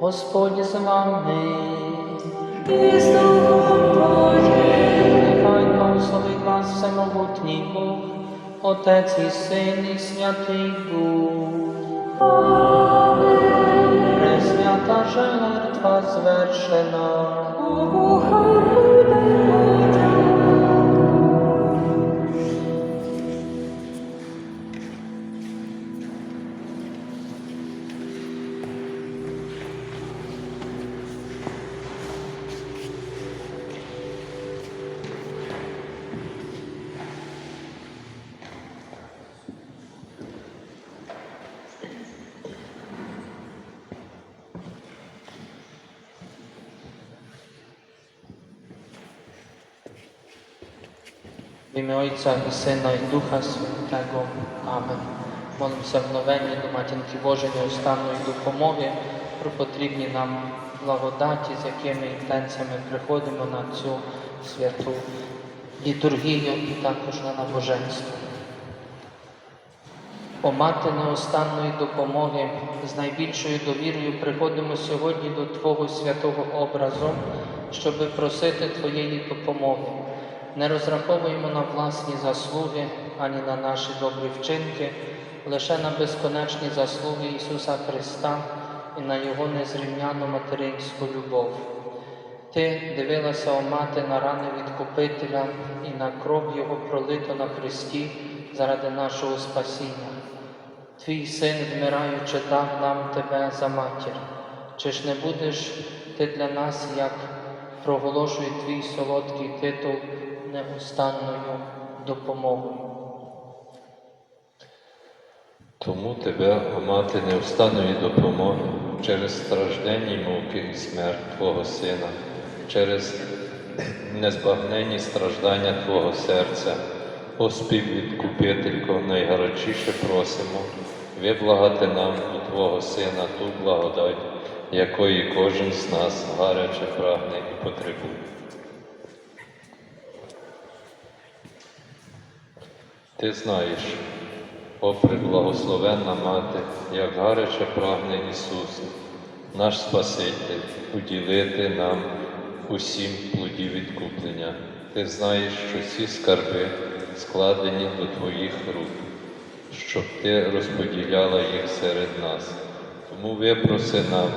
Господь з вами. І з. Нехай благословить вас всемогутній Бог, Отець і Син і Святий Дух. Пресвята жертва звершена. Богу хай буде подяка. W imię Ojca i Syna i Ducha Świętego. Молимося в новенні до Матінки Божої неустанної допомоги про потрібні нам благодаті, з якими інтенціями приходимо на цю святу літургію і також на набоженство. О мати неустанної допомоги, з найбільшою довірою приходимо сьогодні до Твого святого образу, щоби просити Твоєї допомоги. Не розраховуємо на власні заслуги ані на наші добрі вчинки, лише на безконечні заслуги Ісуса Христа і на Його незрівняну материнську любов. Ти дивилася, о мати, на рани відкупителя і на кров Його пролито на Христі заради нашого спасіння. Твій син, вмираючи, дав нам тебе за матір. Чи ж не будеш ти для нас, як проголошує твій солодкий титул неустанною допомогою? Тому тебе, о мати невстанної допомоги, через стражденні муки і смерть Твого Сина, через незбагненні страждання Твого серця, о співвідкупителько, найгарячіше просимо, виблагати нам у Твого Сина ту благодать, якої кожен з нас гаряче прагне і потребує. Ти знаєш, о преблагословенна мати, як гаряче прагне Ісус, наш Спаситель, уділити нам усім плодів відкуплення. Ти знаєш, що ці скарби складені до Твоїх рук, щоб Ти розподіляла їх серед нас. Тому випроси нам,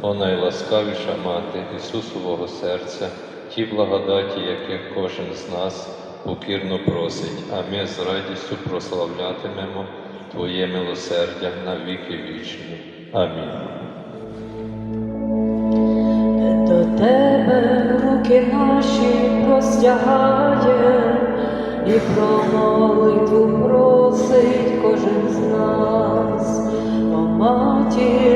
о найласкавіша мати Ісусового серця, ті благодаті, які кожен з нас покірно просить, а ми з радістю прославлятимемо Твоє милосердя на віки вічні. Амінь. До тебе руки наші простягає, і про молитву просить кожен з нас. О матір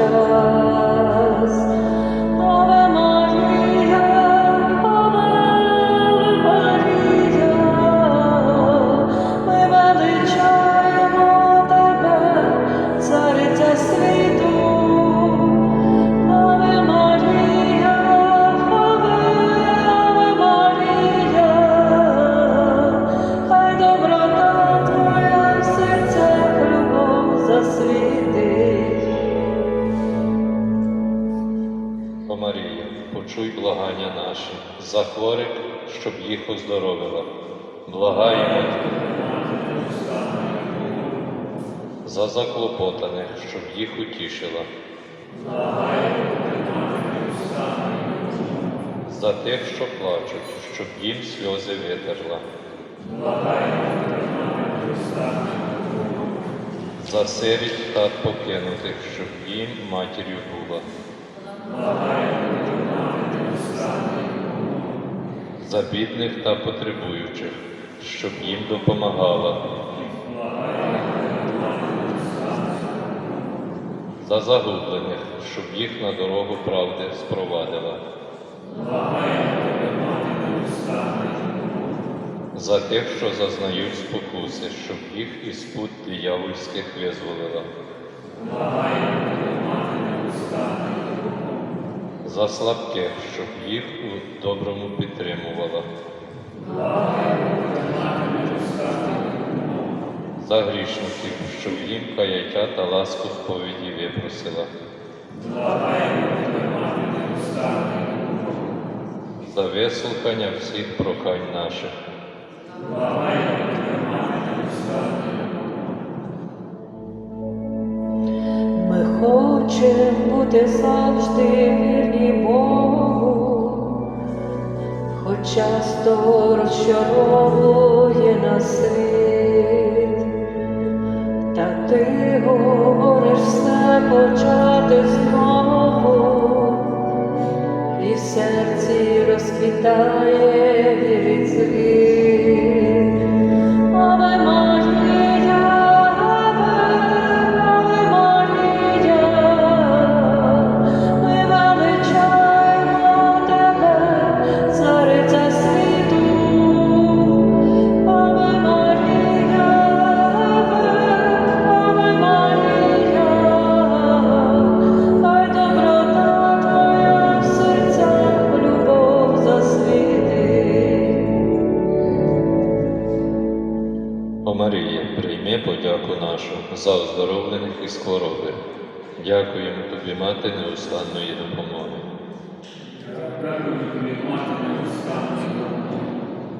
shine. Щоб їх оздоровила. Благаємо за заклопотаних, щоб їх утішила. За тих, що плачуть, щоб їм сльози витерла. За сиріт та покинутих, щоб їм матір'ю була. За бідних та потребуючих, щоб їм допомагала. За загублених, щоб їх на дорогу правди спровадила. За тих, що зазнають спокуси, щоб їх із пут диявольських визволила. За слабких, щоб їх у доброму підтримувала. за грішників, щоб їм каяття та ласку сповіді випросила. За вислухання всіх прохань наших. Ми хочемо бути завжди часто розчаровує насить, та ти говориш все почати знову, і в серці розквітає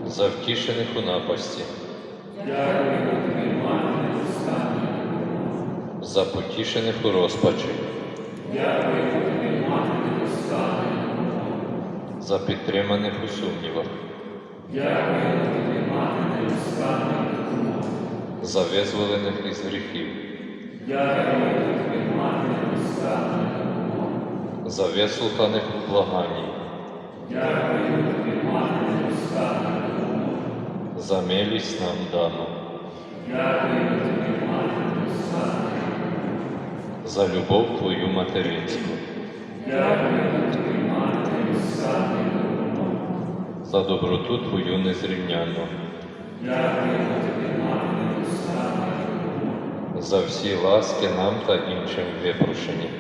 За втішених у напасті. За потішених у розпачі. За підтриманих у сумнівах. За визволених із гріхів. За вислуханих у благанні. За милість нам дану. За любов Твою материнську. За доброту Твою незрівнянну. За всі ласки нам та іншим випрошені.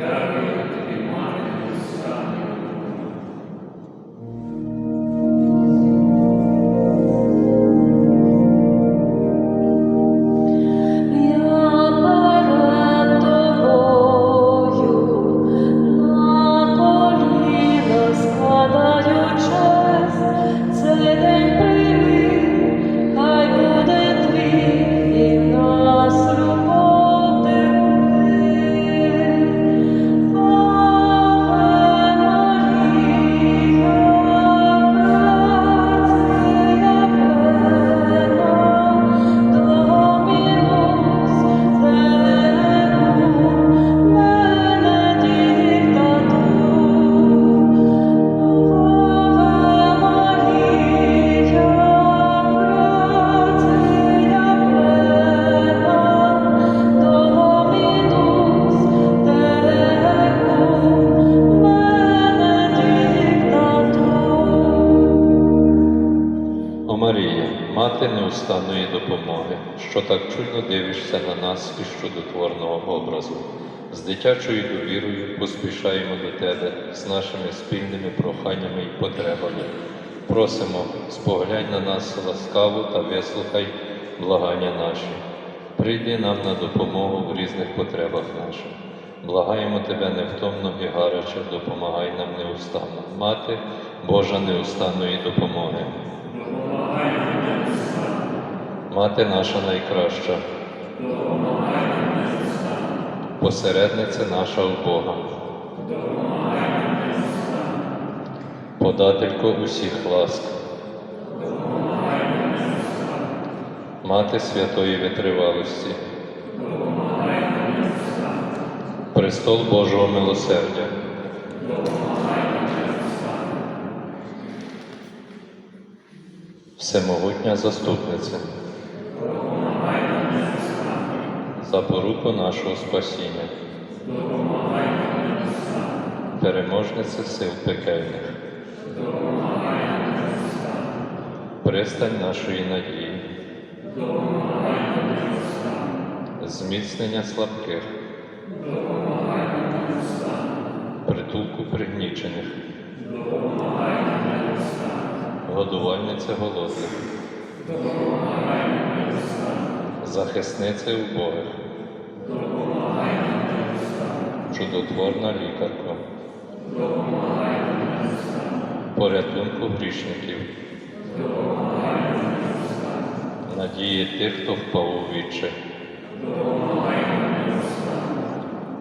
Я чудно дивишся на нас із чудотворного образу. З дитячою довірою поспішаємо до Тебе з нашими спільними проханнями і потребами. Просимо, споглянь на нас ласкаво та вислухай благання наші. Прийди нам на допомогу в різних потребах наших. Благаємо Тебе невтомно і гаряче, допомагай нам неустанно. Мати Божа неустанної допомоги. Мати наша найкраща. Посередниця наша у Бога. Подателько усіх ласк. Мати святої витривалості. Престол Божого милосердя. Всемогутня заступниця. Запоруку нашого спасіння. Переможниця сил пекельних. Пристань нашої надії. Зміцнення слабких. Притулку пригнічених. Годувальниця голодних. захисниця убогих, чудотворна лікарка, порятунку грішників, надії тих, хто впав у віче,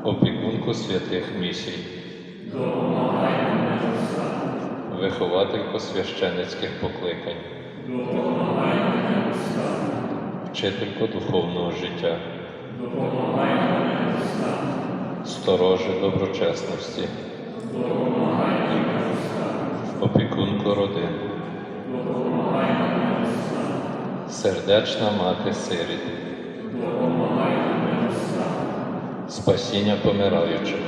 опікунку святих місій, вихователько священицьких покликань, вчителько духовного життя, стороже доброчесності, опікунко родин, сердечна мати сиріт, спасіння помираючих,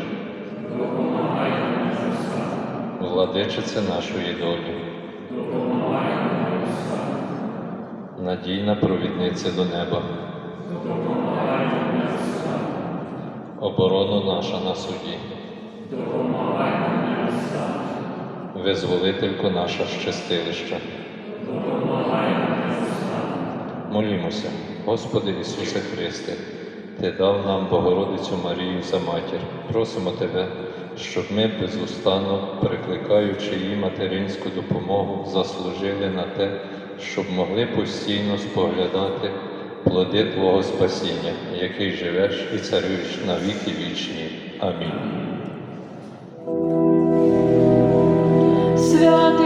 владичице нашої долі, надійна провідниця до неба, оборона наша на суді, визволителько наша щастилища. Молімося, Господи Ісусе Христе, Ти дав нам Богородицю Марію за матір. Просимо Тебе, щоб ми безустанно, прикликаючи її материнську допомогу, заслужили на те, щоб могли постійно споглядати плоди Твого спасіння, який живеш і царюєш на віки вічні. Амінь. Свят